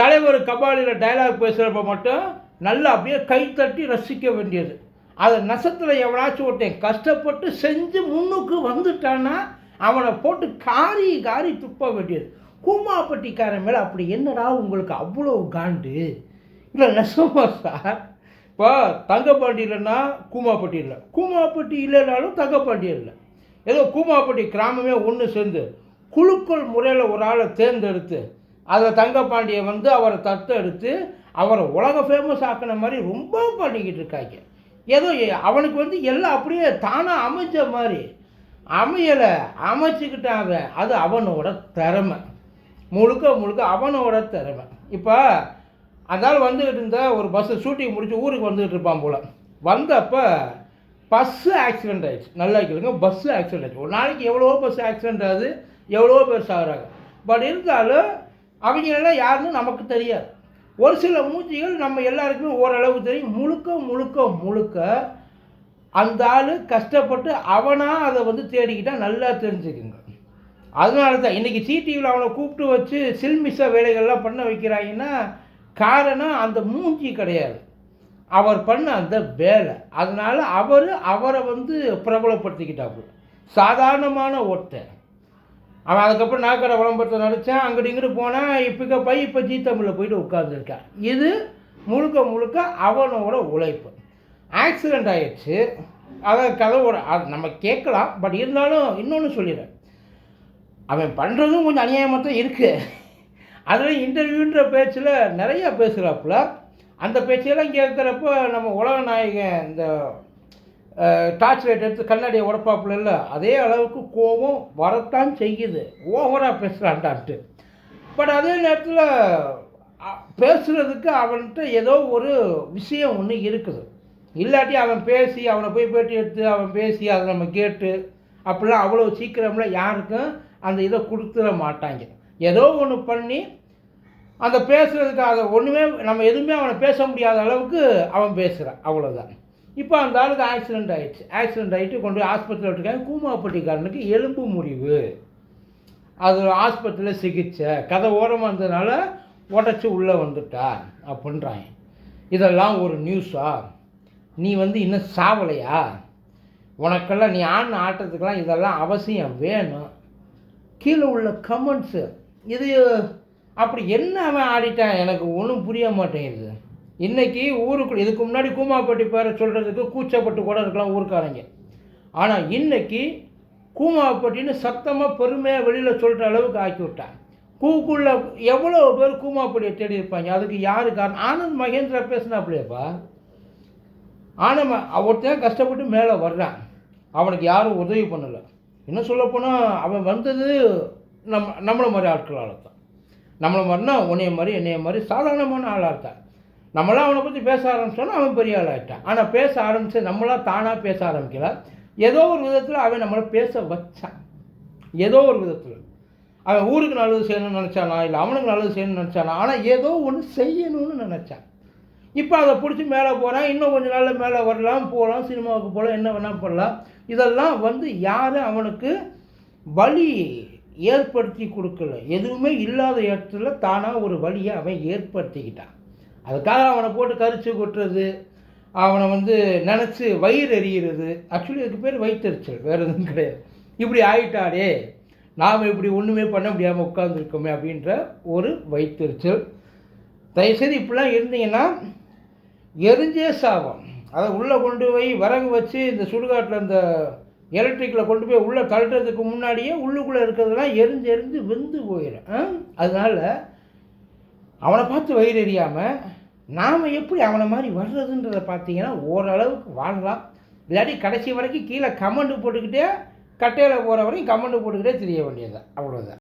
தலைவர் கபாலியில் டயலாக் பேசுகிறப்ப மட்டும் நல்லா அப்படியே கை தட்டி ரசிக்க வேண்டியது. அதை நசத்தில் எவனாச்சும் ஒருத்தன் கஷ்டப்பட்டு செஞ்சு முன்னுக்கு வந்துட்டான்னா அவனை போட்டு காரி காரி துப்ப வேண்டியது. கூமாப்பட்டிக்காரன் மேலே அப்படி என்னடா உங்களுக்கு அவ்வளோ காண்டு? இல்லை நெசமா சார்? இப்போ தங்கப்பாண்டி இல்லைன்னா கூமாப்பட்டி இல்லை. கூமாப்பட்டி இல்லைனாலும் தங்கப்பாண்டி இல்லை. ஏதோ கூமாப்பட்டி கிராமமே ஒன்று சேர்ந்து குழுக்கள் முறையில் ஒரு ஆளை தேர்ந்தெடுத்து அதை பாண்டியன் வந்து அவரை தத்தெடுத்து அவரை உலக ஃபேமஸ் ஆக்கின மாதிரி ரொம்ப பண்ணிக்கிட்டு இருக்காங்க. ஏதோ அவனுக்கு வந்து எல்லாம் அப்படியே தானாக அமைஞ்ச மாதிரி அமையலை அமைச்சுக்கிட்டான் அவன் அது அவனோட திறமை. முழுக்க முழுக்க அவனோட திறமை. இப்போ அதால் வந்துக்கிட்டு இருந்தா ஒரு பஸ்ஸு ஷூட்டிங் முடிச்சு ஊருக்கு வந்துக்கிட்டு இருப்பான் போல். வந்தப்போ பஸ்ஸு ஆக்சிடெண்ட் ஆகிடுச்சு நல்லா கேளுங்க பஸ்ஸு ஆக்சிடெண்ட் ஆகிடுச்சு ஒரு நாளைக்கு எவ்வளோ பஸ் ஆக்சிடென்ட் ஆகுது எவ்வளோ பேர் சாகுறாங்க. பட் இருந்தாலும் அவங்க எல்லாம் யாருன்னு நமக்கு தெரியாது. ஒரு சில மூஞ்சிகள் நம்ம எல்லாருக்குமே ஓரளவு தெரியும். முழுக்க முழுக்க முழுக்க அந்த ஆள் கஷ்டப்பட்டு அவனாக அதை வந்து தேடிக்கிட்டால் நல்லா தெரிஞ்சுக்குங்க. அதனால தான் இன்றைக்கி சிடிவியில் அவனை கூப்பிட்டு வச்சு சில்மிச வேலைகள்லாம் பண்ண வைக்கிறாங்கன்னா காரணம் அந்த மூஞ்சி கிடையாது. அவர் பண்ண அந்த வேலை. அதனால் அவர் அவரை வந்து பிரபலப்படுத்திக்கிட்டாப்புல. சாதாரணமான ஒருத்தன். அவன் அதுக்கப்புறம் நாக்கடை விளம்பரத்தை நடித்தான் அங்கிட்டு இங்கிட்டு போனால் இப்போ பை இப்போ ஜி தமிழில் போயிட்டு உட்காந்துருக்கான் இது முழுக்க முழுக்க அவனோட உழைப்பு. ஆக்சிடெண்ட் ஆயிடுச்சு. அதை கதவோட அது நம்ம கேட்கலாம் பட் இருந்தாலும் இன்னொன்று சொல்லிடுறேன். அவன் பண்ணுறதும் கொஞ்சம் அநியாயமாக தான் இருக்குது அதில் இன்டர்வியூன்ற பேச்சில் நிறையா பேசுகிறாப்புல அந்த பேச்செல்லாம் கேட்குறப்ப நம்ம உலக நாயகன் இந்த டார்ச் லைட் எடுத்து கண்ணாடியை உடப்பாப்புல இல்லை அதே அளவுக்கு கோபம் வரத்தான் செய்யுது. ஓவராக பேசுகிறான்டான்ட்டு பட் அதே நேரத்தில் பேசுகிறதுக்கு அவன்கிட்ட ஏதோ ஒரு விஷயம் ஒன்று இருக்குது. இல்லாட்டி அவன் பேசி அவனை போய் பேட்டி எடுத்து அவன் பேசி அதை நம்ம கேட்டு அப்படிலாம் அவ்வளோ சீக்கிரமில் யாருக்கும் அந்த இதை கொடுத்துட மாட்டாங்க. ஏதோ ஒன்று பண்ணி அந்த பேசுகிறதுக்கு அதை ஒன்றுமே நம்ம எதுவுமே அவனை பேச முடியாத அளவுக்கு அவன் பேசுகிறான் அவ்வளோதான் இப்போ அந்த ஆளுக்கு ஆக்சிடெண்ட் ஆகிடுச்சு ஆக்சிடெண்ட் ஆகிட்டு கொண்டு போய் ஆஸ்பத்திரியில் விட்டுருக்காங்க. கூமாப்பட்டிக்காரனுக்கு எலும்பு முறிவு. அது ஆஸ்பத்திரியில் சிகிச்சை. கதை ஓரமாக இருந்ததுனால உடச்சி உள்ளே வந்துட்டான் அப்படின்றாங்க. இதெல்லாம் ஒரு நியூஸா நீ வந்து இன்னும் சாவலையா? உனக்கெல்லாம் நீ ஆடின ஆட்டத்துக்கெல்லாம் இதெல்லாம் அவசியம் வேணும். கீழே உள்ள கமெண்ட்ஸு இது அப்படி என்ன அவன் ஆடிட்டான்? எனக்கு ஒன்றும் புரிய மாட்டேங்குது. இன்றைக்கி ஊருக்கு இதுக்கு முன்னாடி கூமாப்பட்டி பேரை சொல்கிறதுக்கு கூச்சப்பட்டு கூட இருக்கலாம் ஊருக்காரங்க. ஆனால் இன்றைக்கி கூமாப்பட்டின்னு சத்தமாக பெருமையாக வெளியில் சொல்கிற அளவுக்கு ஆக்கி விட்டான் கூக்குள்ள எவ்வளோ பேர் கூமாப்பட்டியை தேடி இருப்பாங்க? அதுக்கு யாரு காரணம்? ஆனந்த் மகேந்திரா பேசினாப்லையப்பா. ஆனால் ஒருத்தன் கஷ்டப்பட்டு மேலே வர்றான். அவனுக்கு யாரும் உதவி பண்ணலை. இன்னும் சொல்லப்போனால் அவன் வந்தது நம்ம நம்மளை மாதிரி ஆட்களால் தான் நம்மளை மாதிரினா உன்னைய மாதிரி என்னைய மாதிரி சாதாரணமான ஆளாக இருக்கான் நம்மளாம் அவனை பற்றி பேச ஆரம்பிச்சோன்னா அவன் பெரிய ஆளாகிட்டான் ஆனால் பேச ஆரம்பித்து நம்மளாம் தானாக பேச ஆரம்பிக்கல ஏதோ ஒரு விதத்தில் அவன் நம்மளை பேச வச்சான். ஏதோ ஒரு விதத்தில். அவன் ஊருக்கு நல்லது செய்யணும்னு நினச்சானா? இல்லை அவனுக்கு நல்லது செய்யணும்னு நினச்சானா? ஆனால் ஏதோ ஒன்று செய்யணும்னு நினச்சான். இப்போ அதை பிடிச்சி மேலே போகிறான் இன்னும் கொஞ்ச நாளில் மேலே வரலாம் போகலாம் சினிமாவுக்கு போகலாம் என்ன வேணால் பண்ணலாம். இதெல்லாம் வந்து யாரும் அவனுக்கு வழி ஏற்படுத்தி கொடுக்கல. எதுவுமே இல்லாத இடத்துல தானாக ஒரு வழியை அவன் ஏற்படுத்திக்கிட்டான். அதுக்காக அவனை போட்டு கரிச்சு கொட்டுறது அவனை வந்து நினச்சி வயிறு எறிகிறது ஆக்சுவலி அதுக்கு பேர் வயிற்றுச்சல் வேறு எதுவும் கிடையாது. இப்படி ஆயிட்டாரே நாம் இப்படி ஒன்றுமே பண்ண முடியாமல் உட்காந்துருக்கோமே அப்படின்ற ஒரு வயிற்றுச்சல். தயவுசெய்து இப்படிலாம் இருந்தீங்கன்னா எரிஞ்சே சாபம் அதை உள்ளே கொண்டு போய் விறகு வச்சு இந்த சுடுகாட்டில் இந்த எலக்ட்ரிக்கில் கொண்டு போய் உள்ளே தள்ளுறதுக்கு முன்னாடியே உள்ளுக்குள்ளே இருக்கிறதெல்லாம் எரிஞ்சு எரிஞ்சு வெந்து போயிடும் அதனால் அதனால அவனை பார்த்து வயிறு எறியாமல் நாம் எப்படி அவனை மாதிரி வர்றதுன்றதை பார்த்தீங்கன்னா ஓரளவுக்கு வாழலாம் இல்லாட்டி கடைசி வரைக்கும் கீழே கமெண்ட் போட்டுக்கிட்டே கட்டையில் போகிற வரையும் கமெண்ட் போட்டுக்கிட்டே தெரிய வேண்டியது அவ்வளோதான்